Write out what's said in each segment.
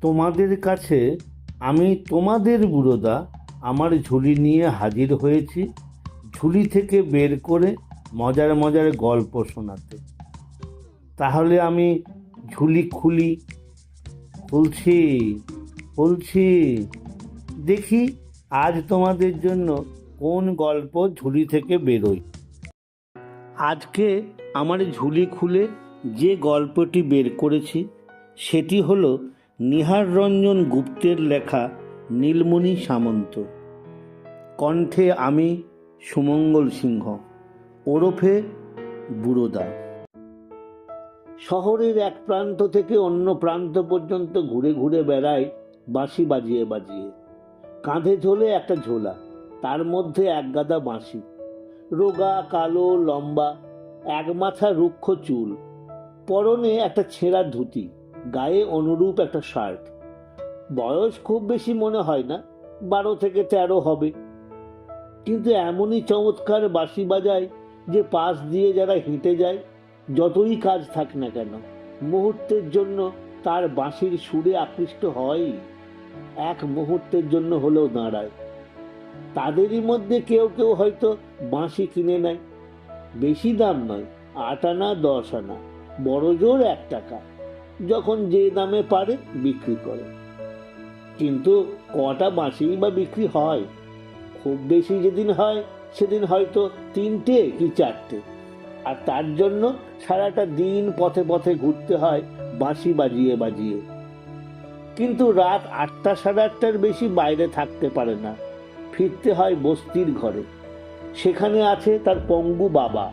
তোমাদের কাছে আমি তোমাদের বুড়োদা আমার ঝুলি নিয়ে হাজির হয়েছি, ঝুলি থেকে বের করে মজার মজার গল্প শোনাতে। তাহলে আমি ঝুলি খুলি, খুলছি খুলছি। দেখি আজ তোমাদের জন্য কোন গল্প ঝুলি থেকে বেরোয়। আজকে আমার ঝুলি খুলে যে গল্পটি বের করেছি, সেটি হলো নিহার রঞ্জন গুপ্তের লেখা নীলমণি সামন্ত। কণ্ঠে আমি সুমঙ্গল সিংহ, ওরফে বুড়োদা। শহরের এক প্রান্ত থেকে অন্য প্রান্ত পর্যন্ত ঘুরে ঘুরে বেড়ায় বাঁশি বাজিয়ে বাজিয়ে। কাঁধে ঝোলে একটা ঝোলা, তার মধ্যে এক গাদা বাঁশি। রোগা, কালো, লম্বা, এক মাথা রুক্ষ চুল, পরনে একটা ছেঁড়া ধুতি। গায়ে অনুরূপ একটা শার্ট। বয়স খুব বেশি মনে হয় না, বারো থেকে তেরো হবে। কিন্তু এমনই চমৎকার বাঁশি বাজায় যে পাশ দিয়ে যারা হেঁটে যায়, যতই কাজ থাক না কেন, মুহূর্তের জন্য তার বাঁশির সুরে আকৃষ্ট হয়। এক মুহূর্তের জন্য হলেও দাঁড়ায়। তাদেরই মধ্যে কেউ কেউ হয়তো বাঁশি কিনে নেয়। বেশি দাম নয়, আট আনা, দশ আনা বড় জোর এক টাকা। যখন যে দামে পারে, বিক্রি করে। কিন্তু কটা বাঁশি বা বিক্রি হয়? খুব বেশি যেদিন হয়, সেদিন হয়তো তিনটে কি চারটে। আর তার জন্য সারাটা দিন পথে পথে ঘুরতে হয়, বাঁশি বাজিয়ে বাজিয়ে। কিন্তু রাত আটটা সাড়ে আটটার বেশি বাইরে থাকতে পারে না। ফিরতে হয় বস্তির ঘরে। সেখানে আছে তার পঙ্গু বাবা।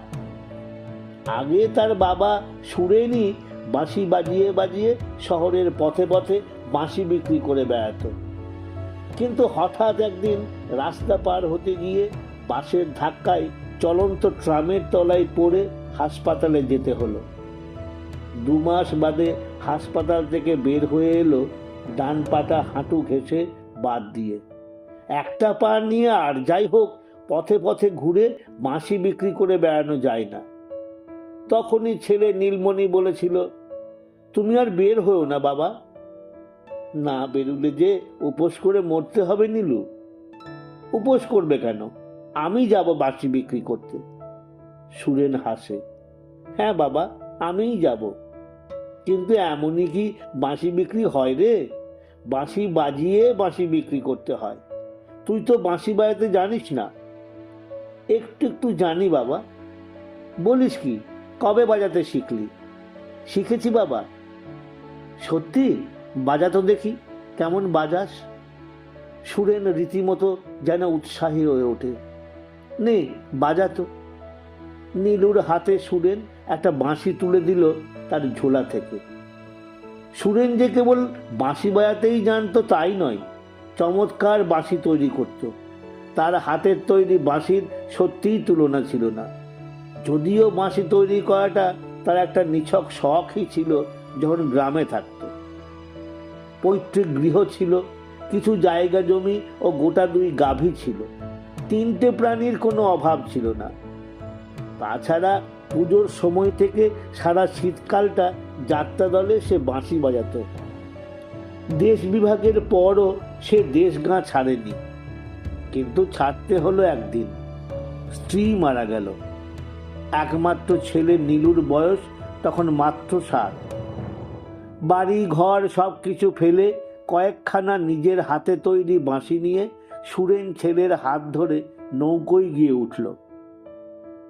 আগে তার বাবা সুরেনি বাঁশি বাজিয়ে বাজিয়ে শহরের পথে পথে বাঁশি বিক্রি করে বেড়াতো। কিন্তু হঠাৎ একদিন রাস্তা পার হতে গিয়ে বাসের ধাক্কায় চলন্ত ট্রামের তলায় পড়ে হাসপাতালে যেতে হলো। দু মাস বাদে হাসপাতাল থেকে বের হয়ে এলো ডান পাটা হাঁটু ঘেঁষে বাদ দিয়ে। একটা পা নিয়ে আর যাই হোক, পথে পথে ঘুরে বাঁশি বিক্রি করে বেড়ানো যায় না। তখনই ছেলে নীলমণি বলেছিল তুমি আর বের হও না, বাবা। না বেরুলে যে উপোস করে মরতে হবে নীলু। উপোস করবে কেন? আমি যাব বাঁশি বিক্রি করতে। সুরেন হাসে। হ্যাঁ বাবা, আমিই যাব। কিন্তু এমনই কি বাঁশি বিক্রি হয় রে? বাঁশি বাজিয়ে বাঁশি বিক্রি করতে হয়। তুই তো বাঁশি বাজাতে জানিস না। একটু একটু জানি, বাবা। বলিস কি, কবে বাজাতে শিখলি? শিখেছি, বাবা। সত্যি? বাজা তো দেখি। কেমন বাজাস? সুরেন রীতিমতো যেন উৎসাহী হয়ে ওঠে। নে বাজাতো নীলুর হাতে সুরেন একটা বাঁশি তুলে দিল তার ঝোলা থেকে। সুরেন যে কেবল বাঁশি বাজাতেই জানতো তাই নয়, চমৎকার বাঁশি তৈরি করত। তার হাতের তৈরি বাঁশির সত্যিই তুলনা ছিল না। যদিও বাঁশি তৈরি করাটা তার একটা নিছক শখই ছিল যখন গ্রামে থাকত। পৈতৃক গৃহ ছিল, কিছু জায়গা জমি ও গোটা দুই গাভী ছিল। তিনটে প্রাণীর কোনো অভাব ছিল না। তাছাড়া পুজোর সময় থেকে সারা শীতকালটা যাত্রা দলে সে বাঁশি বাজাত। দেশ বিভাগের পরও সে দেশ গাঁ ছাড়েনি। কিন্তু ছাড়তে হলো একদিন। স্ত্রী মারা গেল। একমাত্র ছেলে নীলুর বয়স, তখন মাত্র সাত। বাড়ি, ঘর সব কিছু ফেলে কয়েকখানা নিজের হাতে তৈরি বাঁশি নিয়ে সুরেন ছেলের হাত ধরে নৌকোয় গিয়ে উঠল।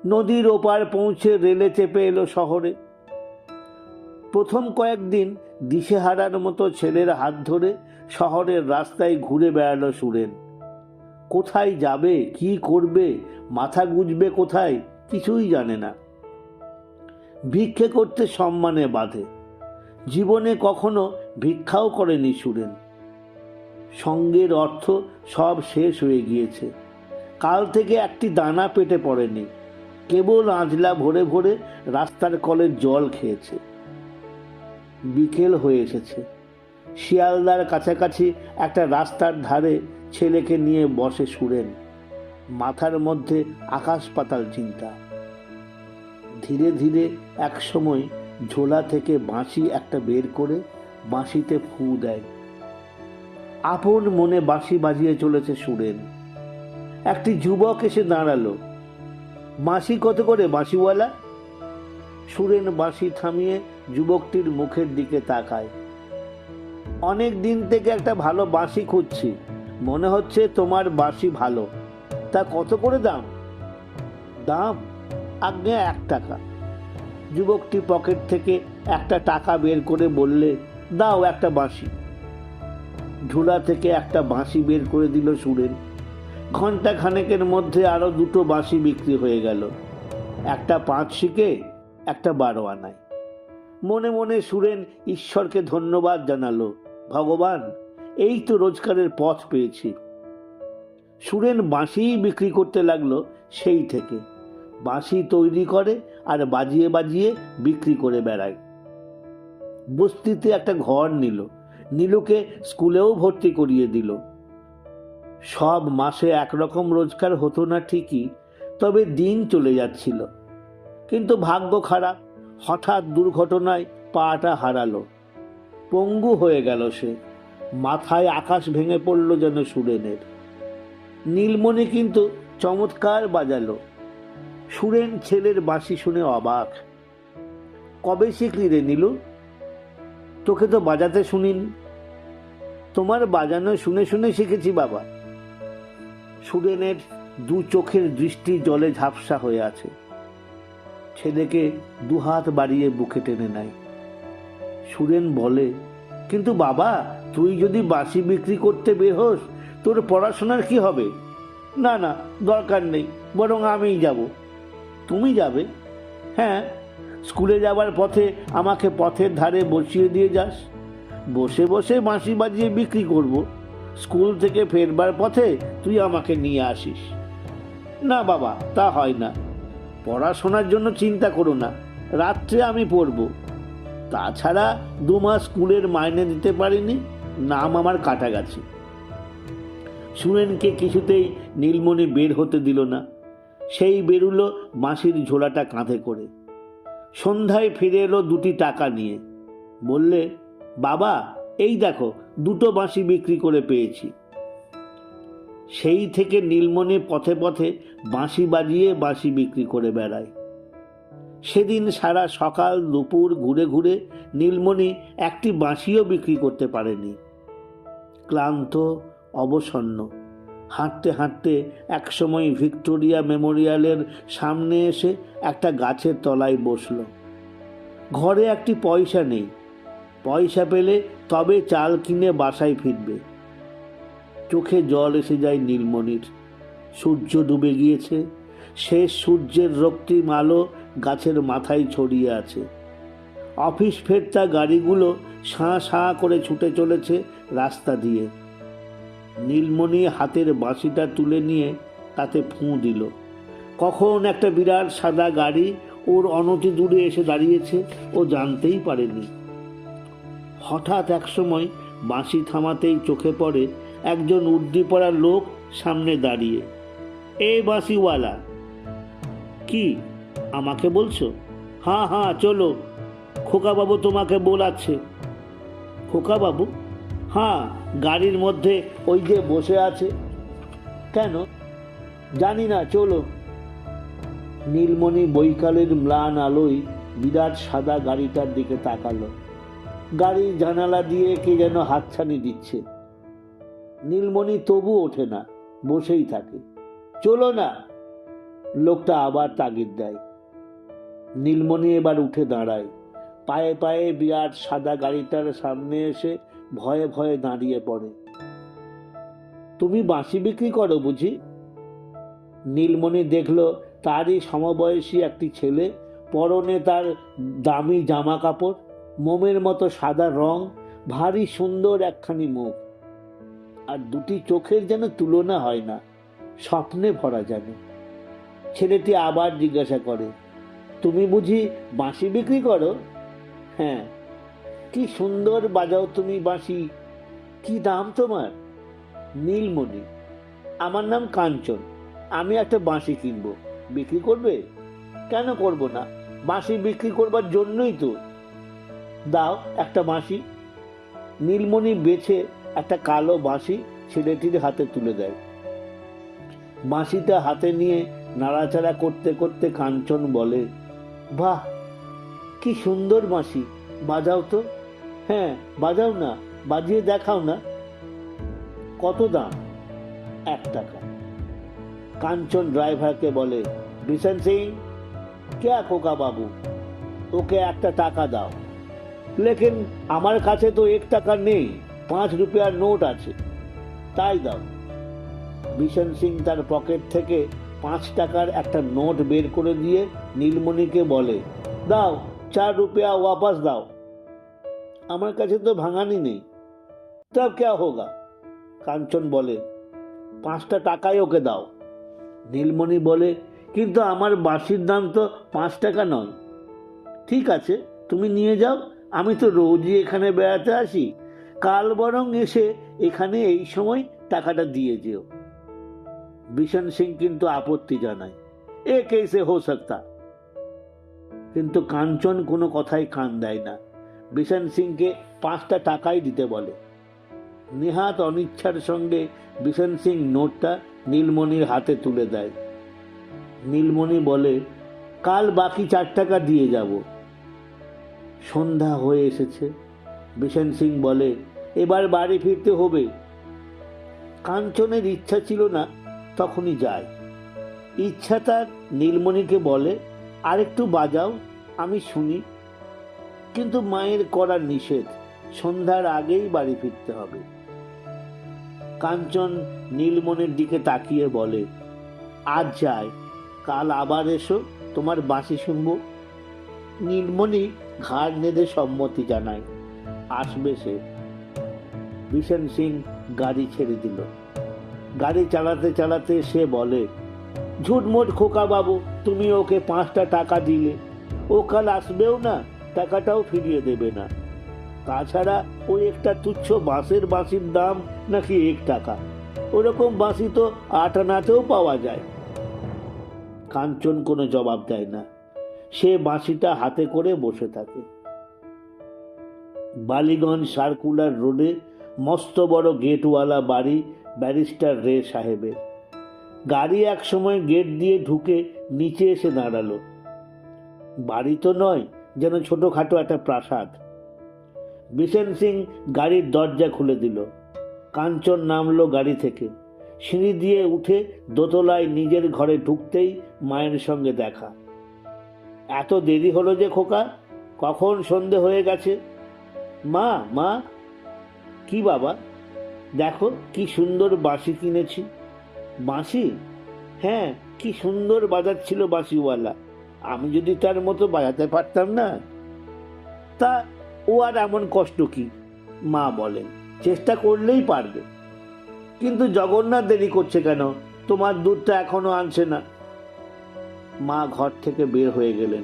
নদীর ওপার পৌঁছে রেলে চেপে এলো শহরে। প্রথম কয়েকদিন দিশেহারার মতো ছেলের হাত ধরে শহরের রাস্তায় ঘুরে বেড়ালো সুরেন। কোথায় যাবে, কি করবে, মাথা গুজবে কোথায় কিছুই জানে না। ভিক্ষে করতে সম্মানে বাঁধে। জীবনে কখনো ভিক্ষাও করেনি সুরেন। সঙ্গের অর্থ সব শেষ হয়ে গিয়েছে। কাল থেকে একটি দানা পেটে পড়েনি। কেবল আঁজলা ভরে ভরে রাস্তার কলের জল খেয়েছে। বিকেল হয়ে এসেছে। শিয়ালদার কাছাকাছি একটা রাস্তার ধারে ছেলেকে নিয়ে বসে সুরেন। মাথার মধ্যে আকাশ পাতাল চিন্তা। ধীরে ধীরে এক সময় ঝোলা থেকে বাঁশি একটা বের করে বাঁশিতে ফু দেয়। আপন মনে বাঁশি বাজিয়ে চলেছে সুরেন একটি যুবক এসে দাঁড়াল। বাঁশি কত করে, বাঁশিওয়ালা? সুরেন বাঁশি থামিয়ে যুবকটির মুখের দিকে তাকায়। অনেক দিন থেকে একটা ভালো বাঁশি খুঁজছি। মনে হচ্ছে তোমার বাঁশি ভালো। তা কত করে দাম? দাম আজ্ঞে এক টাকা। যুবকটি পকেট থেকে একটা টাকা বের করে বললে, দাও একটা বাঁশি। ঝুলা থেকে একটা বাঁশি বের করে দিল সুরেন। ঘণ্টা খানেকের মধ্যে আরও দুটো বাঁশি বিক্রি হয়ে গেল। একটা পাঁচ শিখে, একটা বারো আনায়। মনে মনে সুরেন ঈশ্বরকে ধন্যবাদ জানালো, ভগবান, এই তো রোজগারের পথ পেয়েছি। সুরেন বাঁশিই বিক্রি করতে লাগল সেই থেকে। বাঁশি তৈরি করে আর বাজিয়ে বাজিয়ে বিক্রি করে বেড়ায়। বস্তিতে একটা ঘর নিল। নীলুকে স্কুলেও ভর্তি করিয়ে দিল। সব মাসে একরকম রোজগার হতো না ঠিকই, তবে দিন চলে যাচ্ছিল। কিন্তু ভাগ্য খারাপ, হঠাৎ দুর্ঘটনায় পাটা হারালো। পঙ্গু হয়ে গেল সে। মাথায় আকাশ ভেঙে পড়ল যেন সুরেনের। নীলমণি কিন্তু চমৎকার বাজালো। সুরেন ছেলের বাঁশি শুনে অবাক। কবে শিখলি রে নীলু? তোকে তো বাজাতে শুনিনি। তোমার বাজানো শুনে শুনে শিখেছি বাবা। সুরেনের দু চোখের দৃষ্টি জলে ঝাপসা হয়ে আছে। ছেলেকে দুহাত বাড়িয়ে বুকে টেনে নেয়। সুরেন বলে, কিন্তু বাবা, তুই যদি বাঁশি বিক্রি করতে বের হোস, তোর পড়াশোনার কি হবে? না না, দরকার নেই, বরং আমিই যাব। তুমি যাবে। হ্যাঁ স্কুলে যাবার পথে আমাকে পথের ধারে বসিয়ে দিয়ে যাস। বসে বসে বাঁশি বাজিয়ে বিক্রি করব। স্কুল থেকে ফেরবার পথে তুই আমাকে নিয়ে আসিস। না বাবা, তা হয় না। পড়াশোনার জন্য চিন্তা করো না। রাত্রে আমি পড়ব। তাছাড়া দু মাস স্কুলের মাইনে দিতে পারিনি। নাম আমার কাটা গেছে। সুরেনকে কিছুতেই নীলমণি বের হতে দিল না। সেই বেরুলো বাঁশির ঝোলাটা কাঁধে করে। সন্ধ্যায় ফিরে এলো দুটি টাকা নিয়ে। বললে, বাবা, এই দেখো, দুটো বাঁশি বিক্রি করে পেয়েছি। সেই থেকে নীলমণি পথে পথে বাঁশি বাজিয়ে বাঁশি বিক্রি করে বেড়ায়। সেদিন সারা সকাল দুপুর ঘুরে ঘুরে নীলমণি একটি বাঁশিও বিক্রি করতে পারেনি। ক্লান্ত, অবসন্ন হাঁটতে হাঁটতে একসময় ভিক্টোরিয়া মেমোরিয়ালের সামনে এসে একটা গাছের তলায় বসল। ঘরে একটি পয়সা নেই। পয়সা পেলে তবে চাল কিনে বাসায় ফিরবে। চোখে জল এসে যায় নীলমণির। সূর্য ডুবে গিয়েছে। শেষ সূর্যের রক্তিম আলো গাছের মাথায় ছড়িয়ে আছে। অফিস ফেরতা গাড়িগুলো সাঁ সাঁ করে ছুটে চলেছে রাস্তা দিয়ে। নীলমণি হাতের বাঁশিটা তুলে নিয়ে তাতে ফুঁ দিল। কখন একটা বিরাট সাদা গাড়ি ওর অনতি দূরে এসে দাঁড়িয়েছে ও জানতেই পারেনি। হঠাৎ একসময় বাঁশি থামাতেই চোখে পড়ে একজন উর্দি পড়া লোক সামনে দাঁড়িয়ে। এ বাঁশিওয়ালা, কি আমাকে বলছো? হ্যাঁ হ্যাঁ চলো, খোকাবাবু তোমাকে বলাচ্ছে। খোকাবাবু? হ্যাঁ গাড়ির মধ্যে ওই যে বসে আছে। কেন? জানি না, চলো। নীলমণি বৈকালের ম্লান আলোয় বিরাট সাদা গাড়িটার দিকে তাকালো। গাড়ির জানালা দিয়ে কে যেন হাতছানি দিচ্ছে। নীলমণি তবু ওঠে না, বসেই থাকে। চলো না। লোকটা আবার তাগিদ দেয়। নীলমণি এবার উঠে দাঁড়ায়। পায়ে পায়ে বিরাট সাদা গাড়িটার সামনে এসে ভয়ে ভয়ে দাঁড়িয়ে পড়ে। তুমি বাঁশি বিক্রি করো বুঝি? নীলমণি দেখল তারই সমবয়সী একটি ছেলে, পরনে তার দামি জামা কাপড় মোমের মতো সাদা রং, ভারী সুন্দর একখানি মুখ। আর দুটি চোখের যেন তুলনা হয় না, স্বপ্নে ভরা যেন। ছেলেটি আবার জিজ্ঞাসা করে, তুমি বুঝি বাঁশি বিক্রি করো? হ্যাঁ। কি সুন্দর বাজাও তুমি বাঁশি। কি দাম তোমার? নীলমণি, আমার নাম কাঞ্চন, আমি একটা বাঁশি কিনবো। বিক্রি করবে? কেন করব না? বাঁশি বিক্রি করবার জন্যই তো। দাও একটা বাঁশি। নীলমণি বেছে একটা কালো বাঁশি ছেলেটির হাতে তুলে দেয়। বাঁশিটা হাতে নিয়ে নাড়াচাড়া করতে করতে কাঞ্চন বলে, বাহ, কি সুন্দর বাঁশি, বাজাও তো। হ্যাঁ বাজাও না, বাজিয়ে দেখাও না। কত দাম? এক টাকা। কাঞ্চন ড্রাইভারকে বলে বিশন সিং ক্যা খোকা বাবু? ওকে একটা টাকা দাও। লেকিন আমার কাছে তো এক টাকা নেই, পাঁচ রুপিয়ার নোট আছে। তাই দাও। বিশন সিং তার পকেট থেকে পাঁচ টাকার একটা নোট বের করে দিয়ে নীলমণিকে বলে, দাও, চার রুপিয়া ওয়াপাস দাও। আমার কাছে তো ভাঙানি নেই। তব ক্যা হোগা? কাঞ্চন বলে, পাঁচটা টাকাই ওকে দাও। নীলমণি বলে, কিন্তু আমার বাঁশির দাম তো পাঁচ টাকা নয়। ঠিক আছে, তুমি নিয়ে যাও, আমি তো রোজই এখানে বেড়াতে আসি। কাল বরং এসে এখানে এই সময় টাকাটা দিয়ে যেও। বিশন সিং কিন্তু আপত্তি জানায়, এ কেসে হো সকতা। কিন্তু কাঞ্চন কোনো কথাই কান দেয় না। বিশন সিংকে পাঁচটা টাকাই দিতে বলে। নেহাত অনিচ্ছার সঙ্গে বিশন সিং নোটটা নীলমণির হাতে তুলে দেয়। নীলমণি বলে, কাল বাকি চার টাকা দিয়ে যাব। সন্ধ্যা হয়ে এসেছে। বিশন সিং বলে, এবার বাড়ি ফিরতে হবে। কাঞ্চনের ইচ্ছা ছিল না, তখনই যায় ইচ্ছা তার নীলমণিকে বলে, আরেকটু বাজাও, আমি শুনি। কিন্তু মায়ের করার নিষেধ। সন্ধ্যার আগেই বাড়ি ফিরতে হবে। কাঞ্চন নীলমণির দিকে তাকিয়ে বলে, আজ যায় কাল আবার এসো, তোমার বাঁশি শুনব। নীলমণি ঘাড় নেড়ে সম্মতি জানায়। আসবে সে। বিশন সিং গাড়ি ছেড়ে দিল। গাড়ি চালাতে চালাতে সে বলে, ঝুটমুট খোকা বাবু তুমি ওকে পাঁচটা টাকা দিলে। ও কাল আসবেও না টাকাটাও ফিরিয়ে দেবে না। তাছাড়া ওই একটা তুচ্ছ বাঁশের বাঁশির দাম নাকি এক টাকা। ওরকম বাঁশি তো আট আনাতেও পাওয়া যায়। কাঞ্চন কোনো জবাব দেয় না। সে বাঁশিটা হাতে করে বসে থাকে। বালিগঞ্জ সার্কুলার রোডে মস্ত বড় গেটওয়ালা বাড়ি ব্যারিস্টার রে সাহেবের। গাড়ি এক সময় গেট দিয়ে ঢুকে নিচে এসে দাঁড়াল। বাড়ি তো নয় যেন ছোটোখাটো একটা প্রাসাদ। বিশেন সিং গাড়ির দরজা খুলে দিল। কাঞ্চন নামলো গাড়ি থেকে। সিঁড়ি দিয়ে উঠে দোতলায় নিজের ঘরে ঢুকতেই মায়ের সঙ্গে দেখা। এত দেরি হলো যে খোকা, কখন সন্ধে হয়ে গেছে? মা মা, কি বাবা? দেখো কি সুন্দর বাঁশি কিনেছি। বাঁশি? হ্যাঁ কি সুন্দর বাজাচ্ছিল বাঁশিওয়ালা। আমি যদি তার মতো বাজাতে পারতাম না, তা ও আর এমন কষ্ট কি? মা বলেন, চেষ্টা করলেই পারবে। কিন্তু জগন্নাথ দেরি করছে কেন? তোমার দুধটা এখনও আনছে না। মা ঘর থেকে বের হয়ে গেলেন।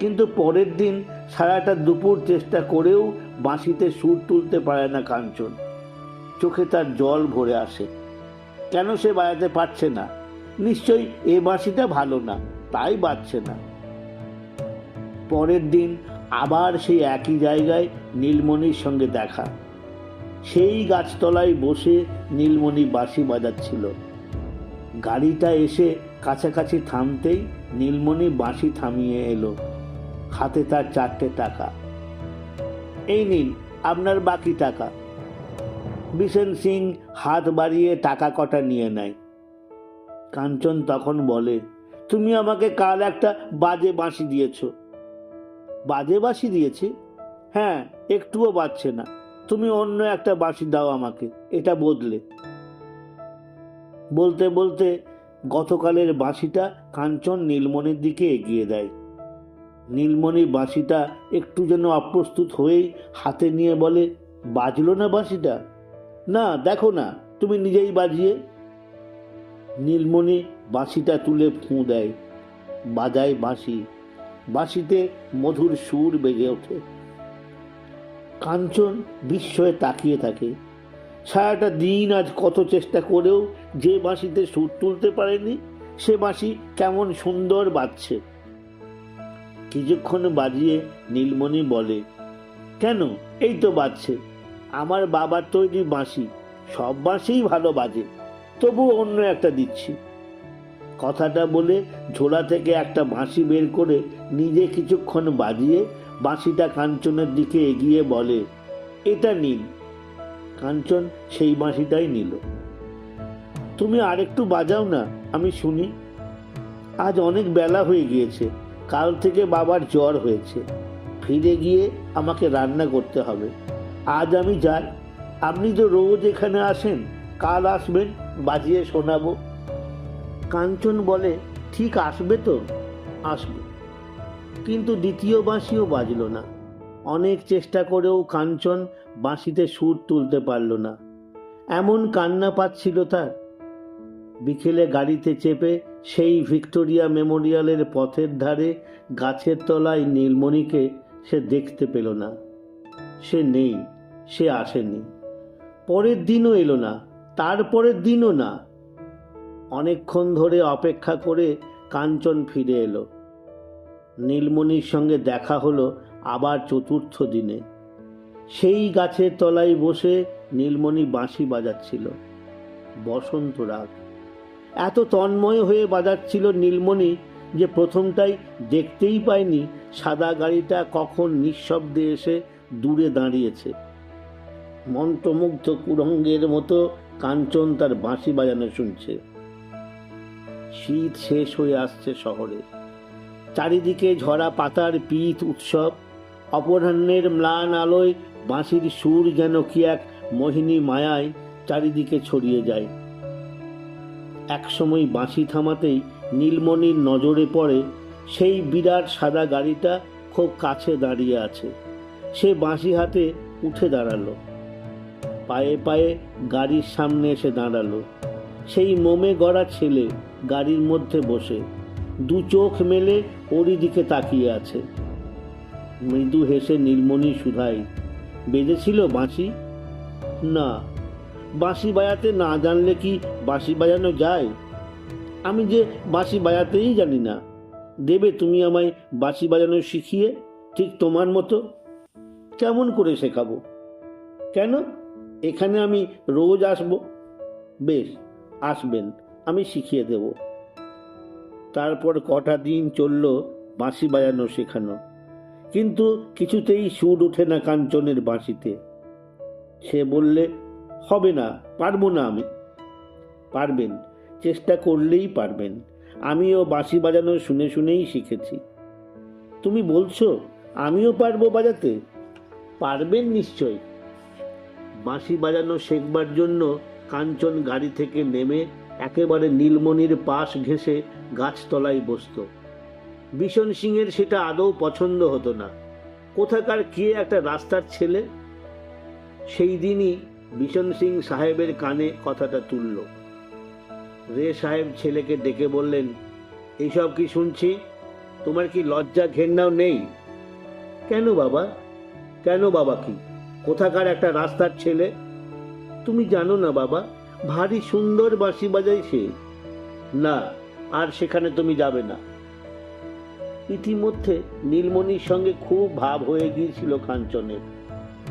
কিন্তু পরের দিন সারাটা দুপুর চেষ্টা করেও বাঁশিতে সুর তুলতে পারে না কাঞ্চন। চোখে তার জল ভরে আসে। কেন সে বাজাতে পারছে না? নিশ্চয়ই এ বাঁশিটা ভালো না। তাই বাজছে না। পরের দিন আবার সেই একই জায়গায় নীলমণির সঙ্গে দেখা। সেই গাছতলায় বসে নীলমণি বাঁশি বাজাচ্ছিল। গাড়িটা এসে কাছাকাছি থামতেই নীলমণি বাঁশি থামিয়ে এলো। হাতে তার চারটে টাকা। এই নিন, আপনার বাকি টাকা। বিশেন সিং হাত বাড়িয়ে টাকা কটা নিয়ে নেয়। কাঞ্চন তখন বলে তুমি আমাকে কাল একটা বাজে বাঁশি দিয়েছ। বাজে বাঁশি দিয়েছি? হ্যাঁ একটুও বাজছে না। তুমি অন্য একটা বাঁশি দাও আমাকে, এটা বদলে। বলতে বলতে গতকালের বাঁশিটা কাঞ্চন নীলমণির দিকে এগিয়ে দেয়। নীলমণি বাঁশিটা একটু যেন অপ্রস্তুত হয়েই হাতে নিয়ে বলে, বাজলো না বাঁশিটা? না, দেখো না, তুমি নিজেই বাজিয়ে। নীলমণি বাঁশিটা তুলে ফুঁ দেয়, বাজায় বাঁশি। বাঁশিতে মধুর সুর বেজে ওঠে। কাঞ্চন বিস্ময়ে তাকিয়ে থাকে। সারাটা দিন আজ কত চেষ্টা করেও যে বাঁশিতে সুর তুলতে পারেনি, সে বাঁশি কেমন সুন্দর বাজছে। কিছুক্ষণ বাজিয়ে নীলমণি বলে, কেন? এই তো বাজছে। আমার বাবার তৈরি বাঁশি। সব বাঁশিই ভালো বাজে। তবু অন্য একটা দিচ্ছি। কথাটা বলে ঝোলা থেকে একটা বাঁশি বের করে নিজে কিছুক্ষণ বাজিয়ে বাঁশিটা কাঞ্চনের দিকে এগিয়ে বলে, এটা নিন। কাঞ্চন সেই বাঁশিটাই নিল। তুমি আরেকটু বাজাও না, আমি শুনি। আজ অনেক বেলা হয়ে গিয়েছে, কাল থেকে বাবার জ্বর হয়েছে। ফিরে গিয়ে আমাকে রান্না করতে হবে। আজ আমি যাই। আপনি তো রোজ এখানে আসেন, কাল আসবেন, বাজিয়ে শোনাবো। কাঞ্চন বলে, ঠিক আসবে তো? আসবে। কিন্তু দ্বিতীয় বাঁশিও বাজলো না। অনেক চেষ্টা করেও কাঞ্চন বাঁশিতে সুর তুলতে পারল না। এমন কান্না পাচ্ছিল তার। বিকেলে গাড়িতে চেপে সেই ভিক্টোরিয়া মেমোরিয়ালের পথের ধারে গাছের তলায় নীলমণিকে সে দেখতে পেল না। সে নেই, সে আসেনি। পরের দিনও এলো না, তারপরের দিনও না। অনেকক্ষণ ধরে অপেক্ষা করে কাঞ্চন ফিরে এলো। নীলমণির সঙ্গে দেখা হলো আবার চতুর্থ দিনে। সেই গাছের তলায় বসে নীলমণি বাঁশি বাজাচ্ছিল। বসন্ত রাগ। এত তন্ময় হয়ে বাজাচ্ছিল নীলমণি যে প্রথমটাই দেখতেই পায়নি সাদা গাড়িটা কখন নিঃশব্দে এসে দূরে দাঁড়িয়েছে। মন্ত্রমুগ্ধ কুরঙ্গের মতো কাঞ্চন তার বাঁশি বাজানো শুনছে। শীত শেষ হয়ে আসছে শহরে। চারিদিকে ঝরা পাতার পিত উৎসব, অপরাহ্নের ম্লান আলোয় বাঁশির সুর যেন কি এক মোহিনী মায়ায় চারিদিকে ছড়িয়ে যায়। একসময় বাঁশি থামাতেই নীলমণির নজরে পড়ে, সেই বিরাট সাদা গাড়িটা খুব কাছে দাঁড়িয়ে আছে। সে বাঁশি হাতে উঠে দাঁড়াল। পায়ে পায়ে গাড়ির সামনে এসে দাঁড়াল। সেই মোমে গড়া ছেলে গাড়ির মধ্যে বসে, দু চোখ মেলে ওরই দিকে তাকিয়ে আছে। মৃদু হেসে নীলমণি সুধাই বেজেছিল বাঁশি? না, বাঁশি বাজাতে না জানলে কি বাঁশি বাজানো যায়? আমি যে বাঁশি বাজাতেই জানি না। দেবে তুমি আমায় বাঁশি বাজানো শিখিয়ে, ঠিক তোমার মতো? কেমন করে শেখাবো? কেন? এখানে আমি রোজ আসব। বেশ আসবেন, আমি শিখিয়ে দেব। তারপর কটা দিন চলল বাঁশি বাজানো শেখানো। কিন্তু কিছুতেই সুর ওঠে না কাঞ্চনের বাঁশিতে। সে বললে, হবে না, পারব না আমি। পারবেন, চেষ্টা করলেই পারবেন। আমিও বাঁশি বাজানো শুনে শুনেই শিখেছি। তুমি বলছো, আমিও পারব বাজাতে? পারবেন নিশ্চয়। বাঁশি বাজানো শেখবার জন্য কাঞ্চন গাড়ি থেকে নেমে একেবারে নীলমণির পাশ ঘেঁষে গাছতলায় বসত। বিশন সিংয়ের সেটা আদৌ পছন্দ হতো না। কোথাকার কে একটা রাস্তার ছেলে? সেই দিনই বিশন সিং সাহেবের কানে কথাটা তুলল। রে সাহেব ছেলেকে ডেকে বললেন, এইসব কি শুনছি? তোমার কি লজ্জা ঘেন্নাও নেই? কেন বাবা? কেন বাবা কি? কোথাকার একটা রাস্তার ছেলে? তুমি জানো না, বাবা। ভারী সুন্দর বাঁশি বাজাই সে। না, আর সেখানে তুমি যাবে না। ইতিমধ্যে নীলমণির সঙ্গে খুব ভাব হয়ে গিয়েছিল কাঞ্চনের।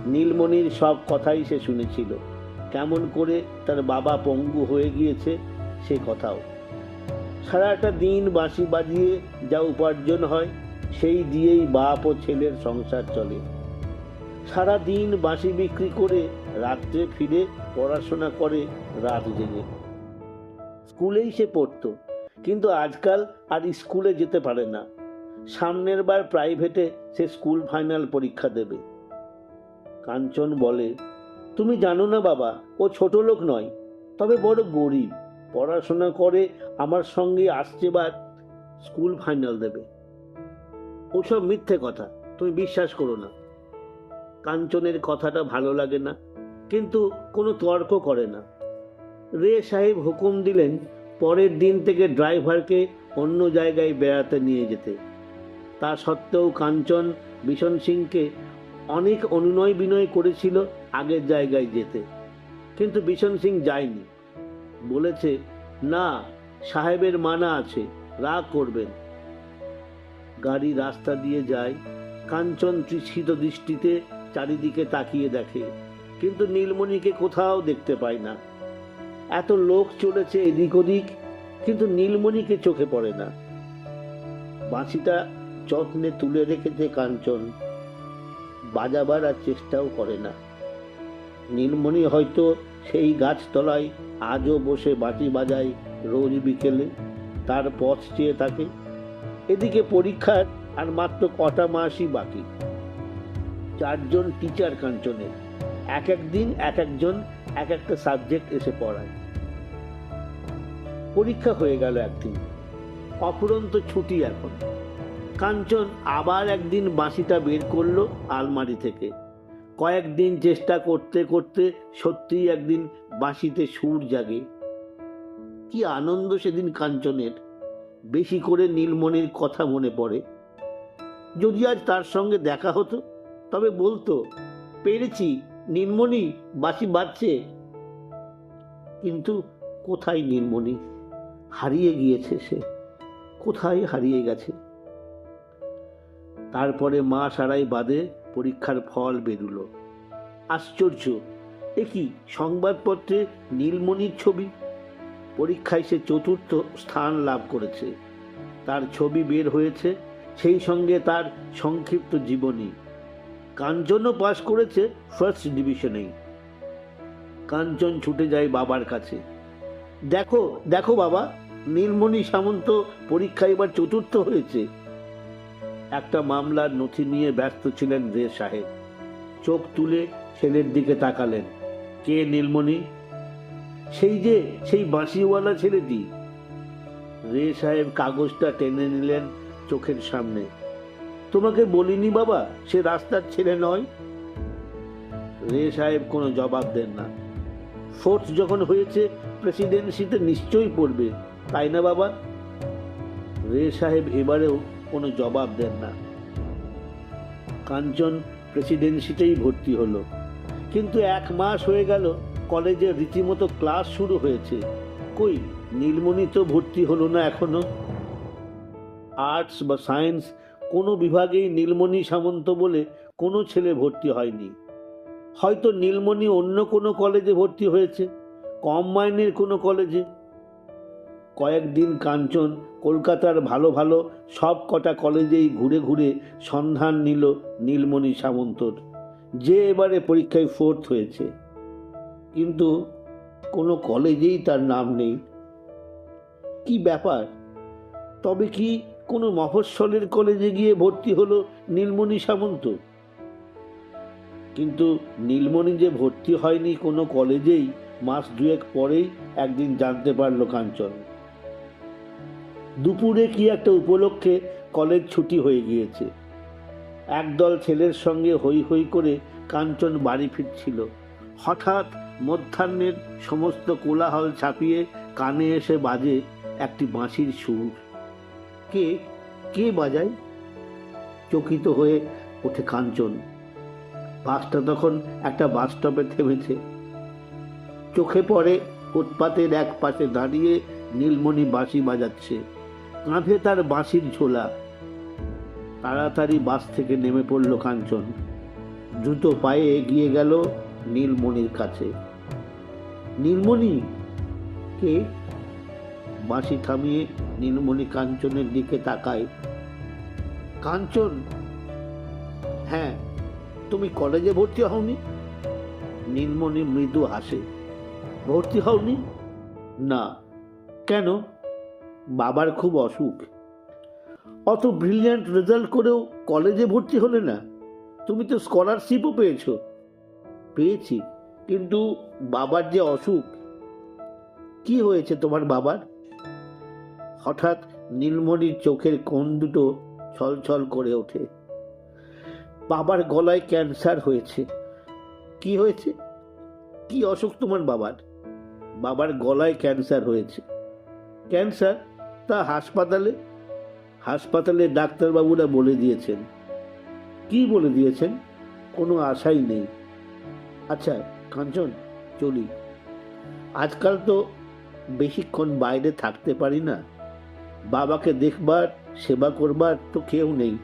নীলমণির সব কথাই সে শুনেছিল। কেমন করে তার বাবা পঙ্গু হয়ে গিয়েছে সে কথাও। সারাটা দিন বাঁশি বাজিয়ে যা উপার্জন হয়, সেই দিয়েই বাপ ও ছেলের সংসার চলে। সারা দিন বাঁশি বিক্রি করে রাত্রে ফিরে পড়াশোনা করে রাত জেগে। স্কুলেই সে পড়তো, কিন্তু আজকাল আর স্কুলে যেতে পারে না। সামনের বার প্রাইভেটে সে স্কুল ফাইনাল পরীক্ষা দেবে। কাঞ্চন বলে, তুমি জানো না বাবা, ও ছোট লোক নয়, তবে বড় গরিব। পড়াশোনা করে আমার সঙ্গে আসছে বার স্কুল ফাইনাল দেবে। ওসব মিথ্যে কথা, তুমি বিশ্বাস করো না। কাঞ্চনের কথাটা ভালো লাগে না, কিন্তু কোনো তর্ক করে না। রে সাহেব হুকুম দিলেন পরের দিন থেকে ড্রাইভারকে অন্য জায়গায় বেড়াতে নিয়ে যেতে। তা সত্ত্বেও কাঞ্চন বিশন সিংকে অনেক অনুনয় বিনয় করেছিল আগের জায়গায় যেতে। কিন্তু বিশন সিং যায়নি। বলেছে, না, সাহেবের মানা আছে, রাগ করবেন। গাড়ি রাস্তা দিয়ে যায়। কাঞ্চন তৃষ্ণিত দৃষ্টিতে চারিদিকে তাকিয়ে দেখে, কিন্তু নীলমণিকে কোথাও দেখতে পায় না। এত লোক চলেছে এদিক ওদিক, কিন্তু নীলমণিকে চোখে পড়ে না। বাঁশিটা যত্নে তুলে রেখেছে কাঞ্চন। বাজাবার আর চেষ্টাও করে না। নীলমণি হয়তো সেই গাছতলায় আজও বসে বাটি বাজায় রোজ বিকেলে, তার পথ চেয়ে থাকে। এদিকে পরীক্ষার আর মাত্র কটা মাসই বাকি। চারজন টিচার কাঞ্চনের এক এক দিন, এক একজন, এক একটা সাবজেক্ট এসে পড়ায়। পরীক্ষা হয়ে গেল একদিন। অফুরন্ত ছুটি এখন। কাঞ্চন আবার একদিন বাঁশিটা বের করল আলমারি থেকে। কয়েকদিন চেষ্টা করতে করতে সত্যিই একদিন বাঁশিতে সুর জাগে। কি আনন্দ সেদিন কাঞ্চনের। বেশি করে নীলমণির কথা মনে পড়ে। যদি আজ তার সঙ্গে দেখা হতো তবে বলতো, পেরেছি নীলমণি বাঁশি বাজছে। কিন্তু কোথায় নীলমণি হারিয়ে গিয়েছে সে। কোথায় হারিয়ে গেছে? তারপরে মাস আড়াই বাদে পরীক্ষার ফল বেরুলো। আশ্চর্য, এ কি সংবাদপত্রে নীলমণির ছবি? পরীক্ষায় সে চতুর্থ স্থান লাভ করেছে। তার ছবি বের হয়েছে, সেই সঙ্গে তার সংক্ষিপ্ত জীবনী। কাঞ্চনও পাশ করেছে ফার্স্ট ডিভিশনেই কাঞ্চন ছুটে যায় বাবার কাছে। দেখো দেখো বাবা, নীলমণি সামন্ত পরীক্ষা এবার চতুর্থ হয়েছে। একটা মামলার নথি নিয়ে ব্যস্ত ছিলেন রে সাহেব। চোখ তুলে ছেলের দিকে তাকালেন। কে নীলমণি? সেই যে, সেই বাঁশিওয়ালা ছেলেটি। রে সাহেব কাগজটা টেনে নিলেন চোখের সামনে। তোমাকে বলিনি বাবা, সে রাস্তার ছেলে নয়। রে সাহেব, কোনো জবাব দেন না। ফোর্থ যখন হয়েছে, প্রেসিডেন্সিতে নিশ্চয়ই পড়বে, তাই না বাবা? রে সাহেব, এবারেও কোনো জবাব দেন না। কাঞ্চন প্রেসিডেন্সিতেই ভর্তি হলো। কিন্তু এক মাস হয়ে গেল, কলেজে রীতিমতো ক্লাস শুরু হয়েছে। কই, নীলমণি তো ভর্তি হলো না এখনও? আর্টস বা সায়েন্স কোনো বিভাগেই নীলমণি সামন্ত বলে কোনো ছেলে ভর্তি হয়নি। হয়তো নীলমণি অন্য কোনো কলেজে ভর্তি হয়েছে, কম মাইনের কোনো কলেজে। কয়েকদিন কাঞ্চন কলকাতার ভালো ভালো সব কটা কলেজেই ঘুরে ঘুরে সন্ধান নিল নীলমণি সামন্তর, যে এবারে পরীক্ষায় ফোর্থ হয়েছে। কিন্তু কোনো কলেজেই তার নাম নেই। কি ব্যাপার? তবে কি কোনো মফস্বলের কলেজে গিয়ে ভর্তি হলো নীলমণি সামন্ত। কিন্তু নীলমণি যে ভর্তি হয়নি কোনো কলেজেই, মাস দুয়েক পরেই একদিন জানতে পারল কাঞ্চন। দুপুরে কি একটা উপলক্ষে কলেজ ছুটি হয়ে গিয়েছে। একদল ছেলের সঙ্গে হই হই করে কাঞ্চন বাড়ি ফিরছিল। হঠাৎ মধ্যাহ্নের সমস্ত কোলাহল ছাপিয়ে কানে এসে বাজে একটি বাঁশির সুর। কে কে বাজায়? চকিত হয়ে ওঠে কাঞ্চন। বাসটা তখন একটা বাস স্টপে থেমেছে। চোখে পড়ে ফুটপাতের এক পাশে দাঁড়িয়ে নীলমণি বাঁশি বাজাচ্ছে। কাঁধে তার বাঁশির ঝোলা। তাড়াতাড়ি বাস থেকে নেমে পড়ল কাঞ্চন। দ্রুত পায়ে এগিয়ে গেল নীলমণির কাছে। নীলমণি, কে? বাঁশি থামিয়ে নীলমণি কাঞ্চনের দিকে তাকায়। কাঞ্চন হ্যাঁ তুমি কলেজে ভর্তি হওনি? নীলমণি মৃদু হাসে। ভর্তি হওনি? না। কেন? বাবার খুব অসুখ। অত ব্রিলিয়ান্ট রেজাল্ট করেও কলেজে ভর্তি হলে না? তুমি তো স্কলারশিপও পেয়েছ। পেয়েছি, কিন্তু বাবার যে অসুখ, কি হয়েছে তোমার বাবার? হঠাৎ নীলমণির চোখের কোণ দুটো ছলছল করে ওঠে। বাবার গলায় ক্যান্সার হয়েছে। কি হয়েছে? কি অসুখ তোমার বাবার? বাবার গলায় ক্যান্সার হয়েছে। ক্যান্সার? তা হাসপাতালে? হাসপাতালে ডাক্তারবাবুরা বলে দিয়েছেন। কি বলে দিয়েছেন? কোনো আশাই নেই। আচ্ছা কাঞ্চন, চলি। আজকাল তো বেশিক্ষণ বাইরে থাকতে পারি না। বাবাকে দেখবার, সেবা করবার তো কেউ নেই।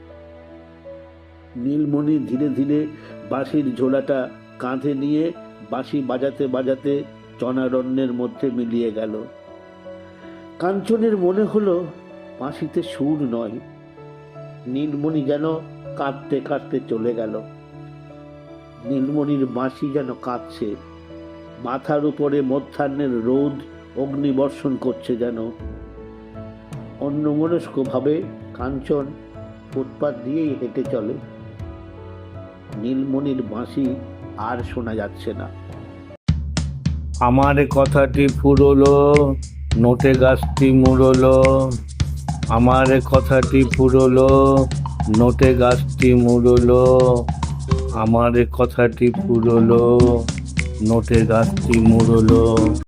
নীলমণি ধীরে ধীরে বাঁশির ঝোলাটা কাঁধে নিয়ে বাঁশি বাজাতে বাজাতে চনারণ্যের মধ্যে মিলিয়ে গেল। কাঞ্চনের মনে হলো বাঁশিতে সুর নয়। নীলমণি যেন কাঁদতে কাঁদতে চলে গেল। নীলমণির বাঁশি যেন কাঁদছে। মাথার উপরে মধ্যাহ্নের রোদ অগ্নিবর্ষণ করছে যেন। অন্যমনস্কভাবে কাঞ্চন ফুটপাত দিয়েই হেঁটে চলে। নীলমণির বাঁশি আর শোনা যাচ্ছে না। আমার কথাটি ফুরলো, নোটে গাছটি মুড়লো। আমার কথাটি ফুরলো, নোটে গাছটি মুড়লো। আমার কথাটি ফুরলো, নোটে গাছটি মুড়লো।